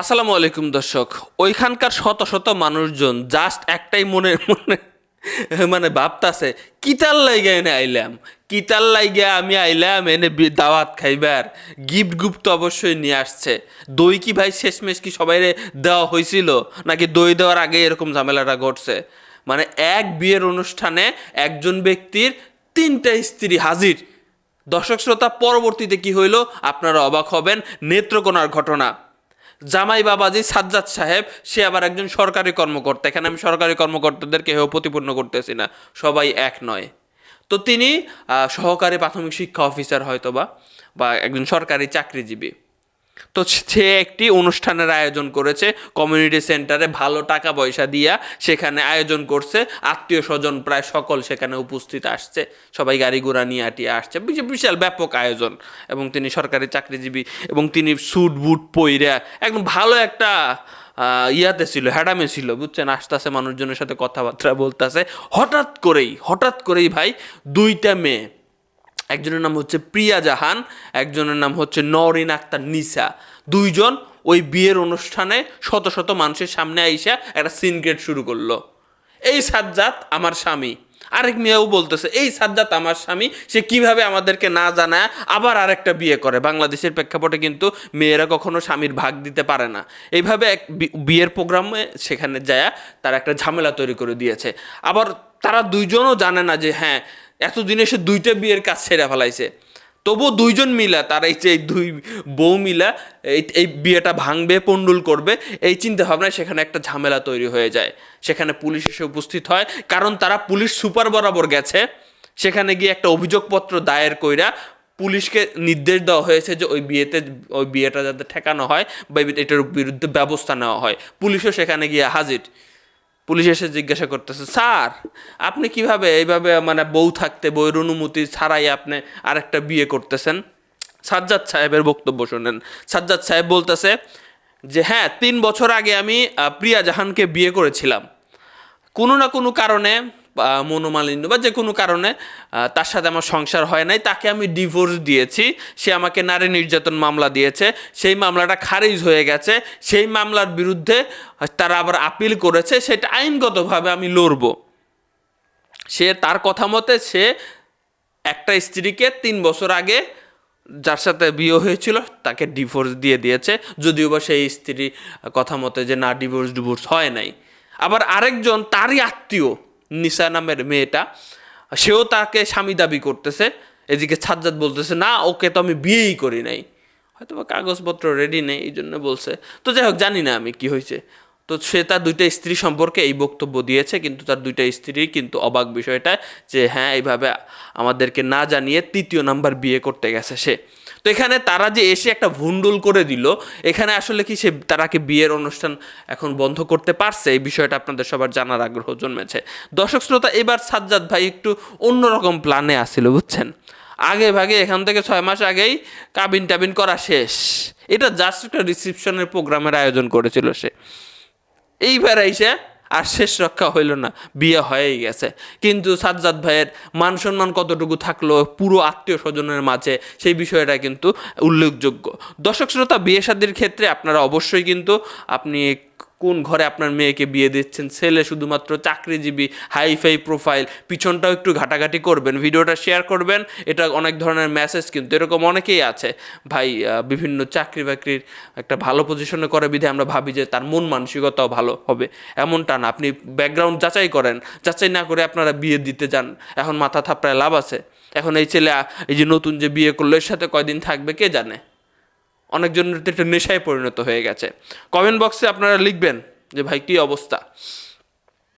আসসালামু আলাইকুম দর্শক। ওইখানকার শত শত মানুষজন জাস্ট একটাই মনে মনে মানে ভাবতাছে কিতার লাইগা এনে আইলাম। কিতার লাইগা আমি আইলাম, এনে দাওয়াত খাইবার। গিফট গুপ্ত অবশ্যই নিয়ে আসছে। দই কি ভাই শেষমেশ কি সবাই দেওয়া হয়েছিল নাকি দই দেওয়ার আগে এরকম ঝামেলাটা ঘটছে? মানে এক বিয়ের অনুষ্ঠানে একজন ব্যক্তির তিনটা স্ত্রী হাজির। দর্শক শ্রোতা, পরবর্তীতে কি হইল? আপনারা অবাক হবেন। নেত্রকোনার ঘটনা। জামাই বাবাজি সাজ্জাদ সাহেব, সে আবার একজন সরকারি কর্মকর্তা। এখানে আমি সরকারি কর্মকর্তাদের কেহ প্রতিপূর্ণ করতেছি না, সবাই এক নয়। তো তিনি সহকারী প্রাথমিক শিক্ষা অফিসার হয়তো বা একজন সরকারি চাকরিজীবী। তো সে একটি অনুষ্ঠানের আয়োজন করেছে। কমিউনিটি সেন্টারে ভালো টাকা পয়সা দিয়া সেখানে আয়োজন করছে। আত্মীয় স্বজন প্রায় সকল সেখানে উপস্থিত আসছে। সবাই গাড়ি ঘোড়া নিয়ে আটিয়ে আসছে। বিশাল- ব্যাপক আয়োজন। এবং তিনি সরকারি চাকরিজীবী এবং তিনি স্যুট, বুট পইরা একদম ভালো একটা ইয়াতে ছিল, হ্যাডামে ছিল, বুঝছেন? আসতেছে মানুষজনের সাথে কথাবার্তা বলতেছে। হঠাৎ করেই হঠাৎ করেই ভাই দুইটা মেয়ে একজনের নাম হচ্ছে প্রিয়া জাহান, একজনের নাম হচ্ছে নরিন আক্তার নিসা। দুইজন ওই বিয়ের অনুষ্ঠানে শত শত মানুষের সামনে আইসা একটা সিনক্রেট শুরু করল। এই সাজ্জাত আমার স্বামী। আরেক মেয়েও বলতেছে, এই সাজ্জাত আমার স্বামী, সে কীভাবে আমাদেরকে না জানায়, আবার আরেকটা বিয়ে করে। বাংলাদেশের প্রেক্ষাপটে কিন্তু মেয়েরা কখনো স্বামীর ভাগ দিতে পারে না। এইভাবে এক বিয়ের প্রোগ্রামে সেখানে যায়, তারা একটা ঝামেলা তৈরি করে দিয়েছে। আবার তারা দুইজনও জানে না যে হ্যাঁ এতদিনে সে দুইটা বিয়ের কাজ ছেড়ে ফেলাইছে। তবুও দুইজন মিলা, তারা এই যে দুই বউ মিলা, এই এই বিয়েটা ভাঙবে, পণ্ডুল করবে, এই চিন্তা ভাবনায় সেখানে একটা ঝামেলা তৈরি হয়ে যায়। সেখানে পুলিশ এসে উপস্থিত হয়, কারণ তারা পুলিশ সুপার বরাবর গেছে। সেখানে গিয়ে একটা অভিযোগপত্র দায়ের কইরা পুলিশকে নির্দেশ দেওয়া হয়েছে যে ওই বিয়েতে, ওই বিয়েটা যাতে ঠেকানো হয় বা এটার বিরুদ্ধে ব্যবস্থা নেওয়া হয়। পুলিশও সেখানে গিয়ে হাজির। পুলিশ এসে জিজ্ঞাসা করতেছে, স্যার, আপনি কীভাবে এইভাবে মানে বউ থাকতে, বউয়ের অনুমতি ছাড়াই আপনি আরেকটা বিয়ে করতেছেন? সাজ্জাদ সাহেবের বক্তব্য শোনেন। সাজ্জাদ সাহেব বলতেছে যে হ্যাঁ তিন বছর আগে আমি প্রিয়া জাহানকে বিয়ে করেছিলাম। কোনো না কোনো কারণে মনোমালিন্য বা যে কোনো কারণে তার সাথে আমার সংসার হয় নাই, তাকে আমি ডিভোর্স দিয়েছি, সে আমাকে নারী নির্যাতন মামলা দিয়েছে, সেই মামলাটা খারিজ হয়ে গেছে, সেই মামলার বিরুদ্ধে তারা আবার আপিল করেছে, সেটা আইনগতভাবে আমি লড়ব। সে তার কথা মতে, সে একটা স্ত্রীকে তিন বছর আগে যার সাথে বিয়ে হয়েছিল, তাকে ডিভোর্স দিয়ে দিয়েছে, যদিও বা সেই স্ত্রী কথা মতে যে না ডিভোর্স ডিভোর্স হয় নাই। আবার আরেকজন তারই আত্মীয় নিশা নামের মেয়েটা, সেও তাকে স্বামী দাবি করতেছে। এদিকে সাজ্জাদ বলতেছে, না, ওকে তো আমি বিয়েই করি নাই। হয়তো বা কাগজপত্র রেডি নেই, এই জন্য বলছে। তো যাই হোক, জানি না আমি কি হয়েছে। তো সে তার দুইটা স্ত্রী সম্পর্কে এই বক্তব্য দিয়েছে, কিন্তু তার দুইটা স্ত্রী কিন্তু অবাক বিষয়টা যে হ্যাঁ এইভাবে আমাদেরকে না জানিয়ে তৃতীয় নাম্বার বিয়ে করতে গেছে সে। তো এখানে তারা যে এসে একটা ভুন্ডুল করে দিল, এখানে আসলে কি সে, তারা কি বিয়ের অনুষ্ঠান এখন বন্ধ করতে পারছে? এই বিষয়টা আপনাদের সবার জানার আগ্রহ জন্মেছে। দর্শক শ্রোতা, এবার সাজ্জাদ ভাই একটু অন্যরকম প্ল্যানে আসছিল, বুঝছেন? আগে ভাগে, এখান থেকে ছয় মাস আগেই কাবিন টাবিন করা শেষ। এটা জাস্ট একটা রিসিপশনের প্রোগ্রামের আয়োজন করেছিল সে। এইবার আইসে আর শেষ রক্ষা হইল না, বিয়ে হয়েই গেছে। কিন্তু সাজ্জাদ ভাইয়ের মান সম্মান কতটুকু থাকল পুরো আত্মীয় স্বজনের মাঝে, সেই বিষয়টা কিন্তু উল্লেখযোগ্য। দর্শক শ্রোতা বিয়ে শাদির ক্ষেত্রে আপনারা অবশ্যই কিন্তু আপনি কোন ঘরে আপনার মেয়েকে বিয়ে দিচ্ছেন? ছেলে শুধুমাত্র চাকরিজীবী হাই ফাই প্রোফাইল, পিছনটাও একটু ঘাটাঘাটি করবেন, ভিডিওটা শেয়ার করবেন, এটা অনেক ধরনের মেসেজ কিন্তু এরকম অনেকেই আছে। ভাই বিভিন্ন চাকরি বাকরির একটা ভালো পজিশনে করে বিধে আমরা ভাবি যে তার মন মানসিকতাও ভালো হবে। এমনটা না, আপনি ব্যাকগ্রাউন্ড যাচাই করেন, যাচাই না করে আপনারা বিয়ে দিতে যান, এখন মাথা থাপড়ায় লাভ আছে। এখন এই ছেলে এই যে নতুন যে বিয়ে করল, এর সাথে কয়দিন থাকবে কে জানে? অনেকজনের তো একটা নেশায় পরিণত হয়ে গেছে। কমেন্ট বক্সে আপনারা লিখবেন যে, ভাই, কী অবস্থা?